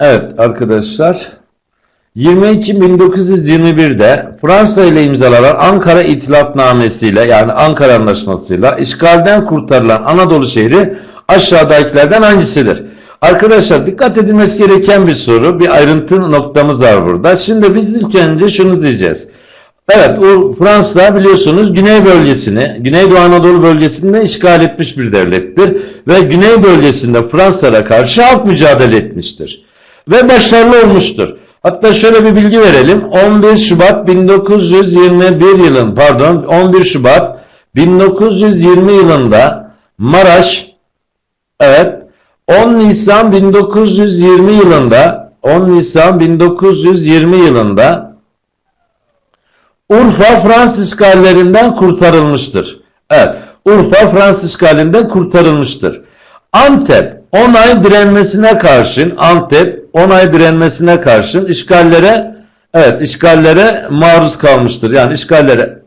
Evet arkadaşlar 22.1921'de Fransa ile imzalanan Ankara İtilafnamesiyle yani Ankara Anlaşması'yla işgalden kurtarılan Anadolu şehri aşağıdakilerden hangisidir? Arkadaşlar dikkat edilmesi gereken bir soru. Bir ayrıntı noktamız var burada. Şimdi biz ilk önce şunu diyeceğiz. Evet o Fransa biliyorsunuz Güney bölgesini, Güneydoğu Anadolu bölgesinde işgal etmiş bir devlettir. Ve Güney bölgesinde Fransa'ya karşı halk mücadele etmiştir. Ve başarılı olmuştur. Hatta şöyle bir bilgi verelim. 11 Şubat 1921 yılın pardon 11 Şubat 1920 yılında Maraş evet 10 Nisan 1920 yılında 10 Nisan 1920 yılında Urfa Fransız işgallerinden kurtarılmıştır. Evet, Urfa Fransız işgalinden kurtarılmıştır. Antep 10 ay direnmesine karşın Antep 10 ay direnmesine karşın işgallere evet işgallere maruz kalmıştır. Yani işgallere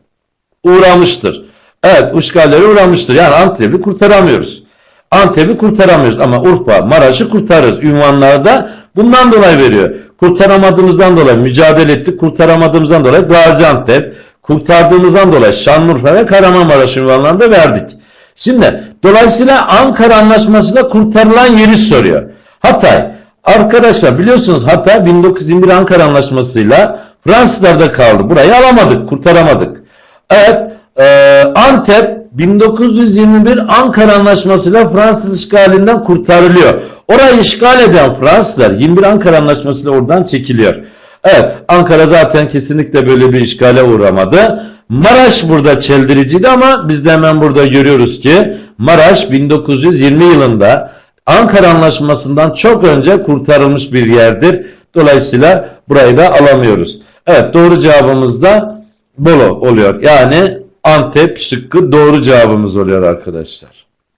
uğramıştır. Evet, işgallere uğramıştır. Yani Antep'i kurtaramıyoruz. Antep'i kurtaramıyoruz ama Urfa, Maraş'ı kurtarırız. Ünvanlarda bundan dolayı veriyor. Kurtaramadığımızdan dolayı mücadele ettik. Kurtaramadığımızdan dolayı Gaziantep, kurtardığımızdan dolayı Şanlıurfa ve Kahramanmaraş ünvanlarını da verdik. Şimdi dolayısıyla Ankara Anlaşması'nda kurtarılan yeri soruyor. Hatay. Arkadaşlar biliyorsunuz Hatay 1921 Ankara Anlaşması'yla Fransızlarda kaldı. Burayı alamadık, kurtaramadık. Evet, e, Antep 1921 Ankara Anlaşması'yla Fransız işgalinden kurtarılıyor. Orayı işgal eden Fransızlar 21 Ankara Anlaşması'yla oradan çekiliyor. Evet Ankara zaten kesinlikle böyle bir işgale uğramadı. Maraş burada çeldiriciydi ama biz de hemen burada görüyoruz ki Maraş 1920 yılında Ankara Anlaşması'ndan çok önce kurtarılmış bir yerdir. Dolayısıyla burayı da alamıyoruz. Evet doğru cevabımız da Bolu oluyor. Yani Antep şıkkı doğru cevabımız oluyor arkadaşlar.